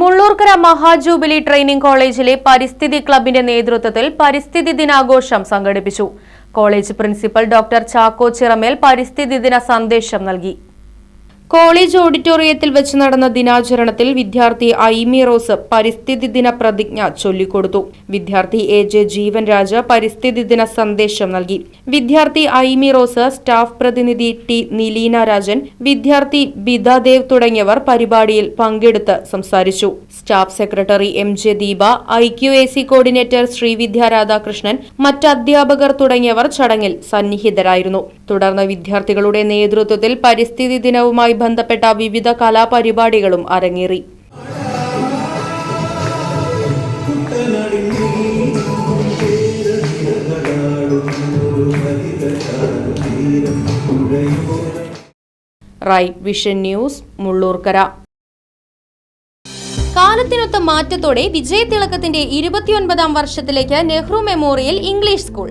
Mullurkara Mahajubilee training കോളേജിലെ പരിസ്ഥിതി ക്ലബിന്റെ നേതൃത്വത്തിൽ പരിസ്ഥിതി ദിനാഘോഷം സംഘടിപ്പിച്ചു. College principal doctor Chacko Chiramel പരിസ്ഥിതി ദിന സന്ദേശം നൽകി. കോളേജ് ഓഡിറ്റോറിയത്തിൽ വെച്ച് നടന്ന ദിനാചരണത്തിൽ വിദ്യാർത്ഥി ഐമി റോസ് പരിസ്ഥിതി ദിന പ്രതിജ്ഞ ചൊല്ലിക്കൊടുത്തു. വിദ്യാർത്ഥി എ ജെ ജീവൻ രാജ പരിസ്ഥിതി ദിന സന്ദേശം നൽകി. വിദ്യാർത്ഥി ഐമി റോസ് സ്റ്റാഫ് പ്രതിനിധി ടി നിലീന രാജൻ വിദ്യാർത്ഥി ബിദാദേവ് തുടങ്ങിയവർ പരിപാടിയിൽ പങ്കെടുത്ത് സംസാരിച്ചു. Staff secretary M J Deepa I Q A C coordinator Srividya Radhakrishnan മറ്റ് അധ്യാപകർ തുടങ്ങിയവർ ചടങ്ങിൽ സന്നിഹിതരായിരുന്നു. തുടർന്ന് വിദ്യാർത്ഥികളുടെ നേതൃത്വത്തിൽ പരിസ്ഥിതി ദിനവുമായി ബന്ധപ്പെട്ട വിവിധ കലാപരിപാടികളും അരങ്ങേറി. Right Vision News Mullurkara. കാലത്തിനൊത്ത മാറ്റത്തോടെ വിജയതിളക്കത്തിന്റെ ഇരുപത്തിയൊൻപതാം വർഷത്തിലേക്ക് നെഹ്റു മെമ്മോറിയൽ ഇംഗ്ലീഷ് സ്കൂൾ.